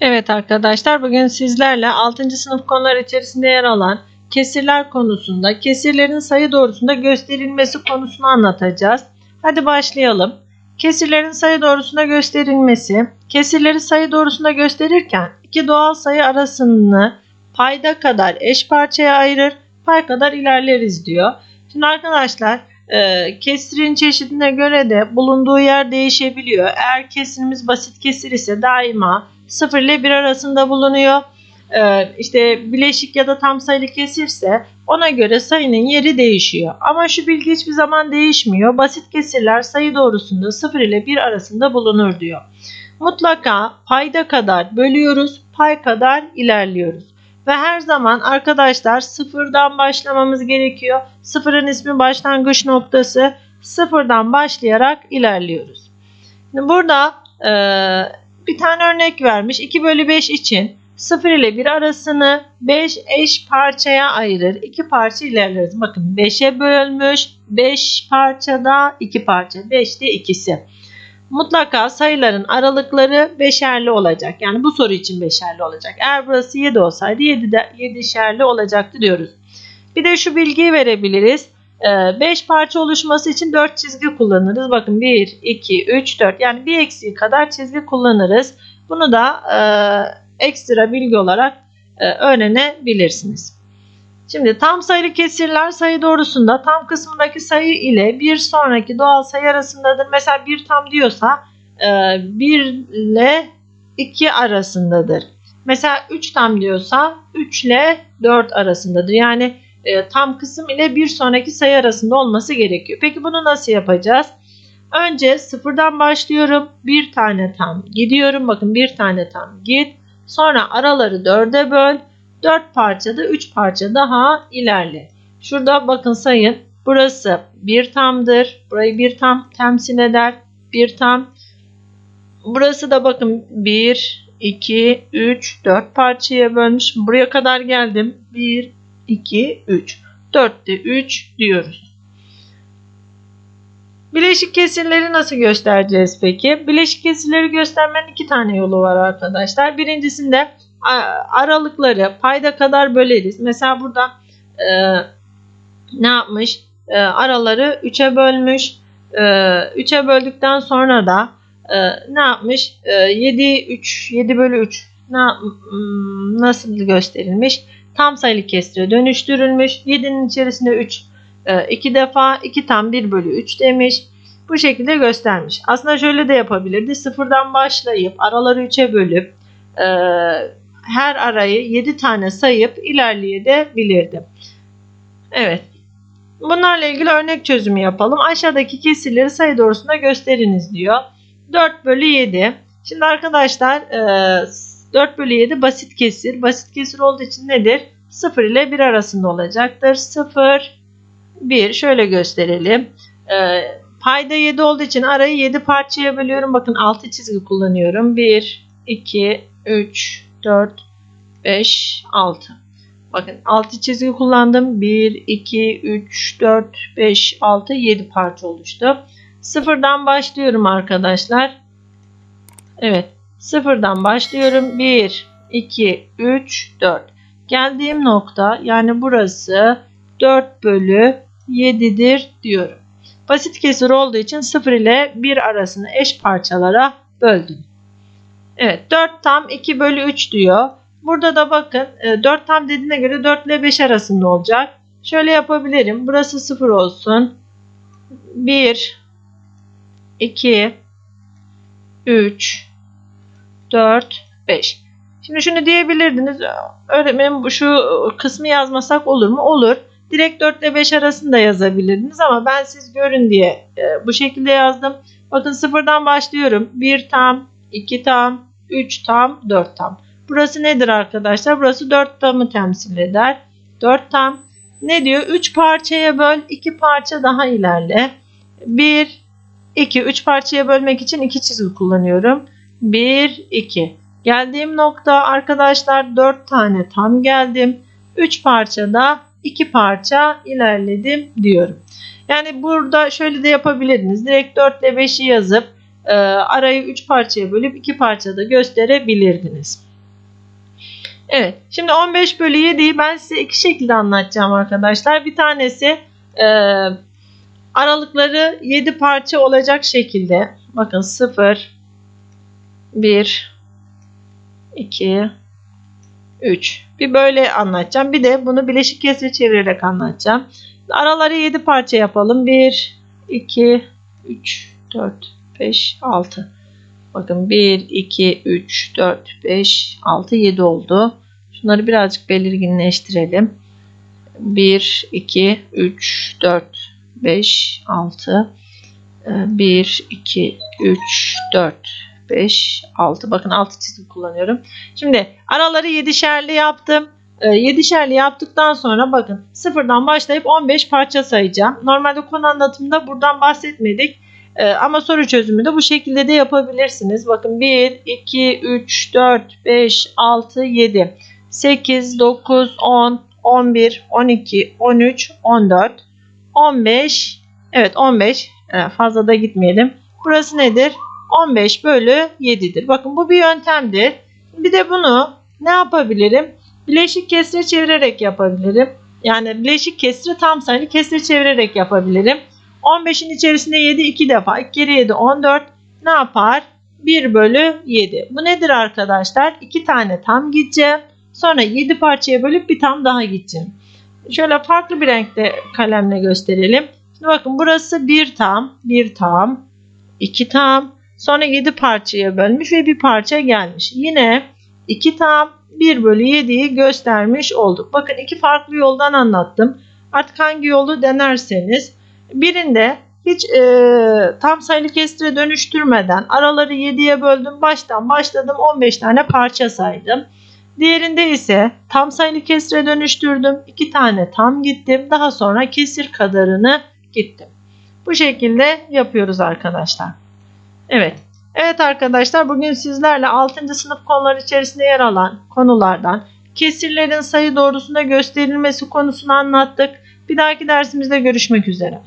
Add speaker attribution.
Speaker 1: Evet arkadaşlar bugün sizlerle 6. sınıf konular içerisinde yer alan kesirler konusunda kesirlerin sayı doğrusunda gösterilmesi konusunu anlatacağız. Hadi başlayalım. Kesirlerin sayı doğrusunda gösterilmesi. Kesirleri sayı doğrusunda gösterirken iki doğal sayı arasını payda kadar eş parçaya ayırır, pay kadar ilerleriz diyor. Şimdi arkadaşlar e, kesirin çeşidine göre de bulunduğu yer değişebiliyor. Eğer kesirimiz basit kesir ise daima 0 ile 1 arasında bulunuyor. Ee, işte bileşik ya da tam sayılı kesirse ona göre sayının yeri değişiyor. Ama şu bilgi hiçbir zaman değişmiyor. Basit kesirler sayı doğrusunda 0 ile 1 arasında bulunur diyor. Mutlaka payda kadar bölüyoruz, pay kadar ilerliyoruz. Ve her zaman arkadaşlar sıfırdan başlamamız gerekiyor. Sıfırın ismi başlangıç noktası. Sıfırdan başlayarak ilerliyoruz. Şimdi burada e, bir tane örnek vermiş. 2 bölü 5 için 0 ile 1 arasını 5 eş parçaya ayırır. 2 parça ilerleriz. Bakın 5'e bölmüş. 5 parçada 2 parça. 5 de ikisi. Mutlaka sayıların aralıkları beşerli olacak. Yani bu soru için beşerli olacak. Eğer burası 7 olsaydı 7 de 7'şerli olacaktı diyoruz. Bir de şu bilgiyi verebiliriz. 5 parça oluşması için 4 çizgi kullanırız. Bakın 1, 2, 3, 4 yani bir eksiği kadar çizgi kullanırız. Bunu da e, ekstra bilgi olarak e, öğrenebilirsiniz. Şimdi tam sayılı kesirler sayı doğrusunda tam kısmındaki sayı ile bir sonraki doğal sayı arasındadır. Mesela bir tam diyorsa e, 1 ile 2 arasındadır. Mesela 3 tam diyorsa 3 ile 4 arasındadır. Yani e, tam kısım ile bir sonraki sayı arasında olması gerekiyor. Peki bunu nasıl yapacağız? Önce sıfırdan başlıyorum. Bir tane tam gidiyorum. Bakın bir tane tam git. Sonra araları dörde böl. Dört parçada üç parça daha ilerle. Şurada bakın sayın. Burası bir tamdır. Burayı bir tam temsil eder. Bir tam. Burası da bakın bir, iki, üç, dört parçaya bölmüş. Buraya kadar geldim. Bir, 2, 3. 4'te 3 diyoruz. Bileşik kesirleri nasıl göstereceğiz peki? Bileşik kesirleri göstermenin iki tane yolu var arkadaşlar. Birincisinde aralıkları payda kadar böleriz. Mesela burada e, ne yapmış? E, araları 3'e bölmüş. E, 3'e böldükten sonra da e, ne yapmış? E, 7, 3, 7 bölü 3 ne, nasıl gösterilmiş? tam sayılı kesire dönüştürülmüş. 7'nin içerisinde 3 2 e, defa 2 tam 1 bölü 3 demiş. Bu şekilde göstermiş. Aslında şöyle de yapabilirdi. Sıfırdan başlayıp araları 3'e bölüp e, her arayı 7 tane sayıp ilerleyebilirdi. Evet. Bunlarla ilgili örnek çözümü yapalım. Aşağıdaki kesirleri sayı doğrusunda gösteriniz diyor. 4 bölü 7. Şimdi arkadaşlar e, 4 bölü 7 basit kesir. Basit kesir olduğu için nedir? 0 ile 1 arasında olacaktır. 0, 1 şöyle gösterelim. Ee, payda 7 olduğu için arayı 7 parçaya bölüyorum. Bakın 6 çizgi kullanıyorum. 1, 2, 3, 4, 5, 6. Bakın 6 çizgi kullandım. 1, 2, 3, 4, 5, 6, 7 parça oluştu. Sıfırdan başlıyorum arkadaşlar. Evet. Sıfırdan başlıyorum. 1, 2, 3, 4. Geldiğim nokta yani burası 4 bölü 7'dir diyorum. Basit kesir olduğu için 0 ile 1 arasını eş parçalara böldüm. Evet 4 tam 2 bölü 3 diyor. Burada da bakın 4 e, tam dediğine göre 4 ile 5 arasında olacak. Şöyle yapabilirim. Burası 0 olsun. 1 2 3 4, 5. Şimdi şunu diyebilirdiniz. Öğretmenim şu kısmı yazmasak olur mu? Olur. Direkt 4 ile 5 arasında yazabilirdiniz ama ben siz görün diye e, bu şekilde yazdım. Bakın sıfırdan başlıyorum. 1 tam, 2 tam, 3 tam, 4 tam. Burası nedir arkadaşlar? Burası 4 tamı temsil eder. 4 tam. Ne diyor? 3 parçaya böl, 2 parça daha ilerle. 1, 2, 3 parçaya bölmek için 2 çizgi kullanıyorum. 1, 2. Geldiğim nokta arkadaşlar 4 tane tam geldim. 3 parçada 2 parça ilerledim diyorum. Yani burada şöyle de yapabilirdiniz. Direkt 4 ile 5'i yazıp e, arayı 3 parçaya bölüp 2 parçada gösterebilirdiniz. Evet. Şimdi 15 bölü 7'yi ben size iki şekilde anlatacağım arkadaşlar. Bir tanesi e, aralıkları 7 parça olacak şekilde. Bakın 0, 1, 2, 3. Bir böyle anlatacağım. Bir de bunu bileşik kesre çevirerek anlatacağım. Araları 7 parça yapalım. 1, 2, 3, 4, 5, 6. Bakın 1, 2, 3, 4, 5, 6, 7 oldu. Şunları birazcık belirginleştirelim. 1, 2, 3, 4, 5, 6. 1, 2, 3, 4, 5, 6. Bakın 6 çizim kullanıyorum. Şimdi araları 7'şerli yaptım. 7'şerli yaptıktan sonra bakın sıfırdan başlayıp 15 parça sayacağım. Normalde konu anlatımında buradan bahsetmedik. Ee, ama soru çözümü de bu şekilde de yapabilirsiniz. Bakın 1, 2, 3, 4, 5, 6, 7, 8, 9, 10, 11, 12, 13, 14, 15. Evet 15. Ee, fazla da gitmeyelim. Burası nedir? 15 bölü 7'dir. Bakın bu bir yöntemdir. Bir de bunu ne yapabilirim? Bileşik kesre çevirerek yapabilirim. Yani bileşik kesri tam sayılı kesre çevirerek yapabilirim. 15'in içerisinde 7 2 defa. 2 kere 7 14 ne yapar? 1 bölü 7. Bu nedir arkadaşlar? 2 tane tam gideceğim. Sonra 7 parçaya bölüp bir tam daha gideceğim. Şöyle farklı bir renkte kalemle gösterelim. Şimdi bakın burası 1 tam, 1 tam, 2 tam. Sonra 7 parçaya bölmüş ve bir parça gelmiş. Yine 2 tam 1 bölü 7'yi göstermiş olduk. Bakın iki farklı yoldan anlattım. Artık hangi yolu denerseniz birinde hiç e, tam sayılı kesire dönüştürmeden araları 7'ye böldüm. Baştan başladım 15 tane parça saydım. Diğerinde ise tam sayılı kesire dönüştürdüm. 2 tane tam gittim. Daha sonra kesir kadarını gittim. Bu şekilde yapıyoruz arkadaşlar. Evet. Evet arkadaşlar bugün sizlerle 6. sınıf konuları içerisinde yer alan konulardan kesirlerin sayı doğrusunda gösterilmesi konusunu anlattık. Bir dahaki dersimizde görüşmek üzere.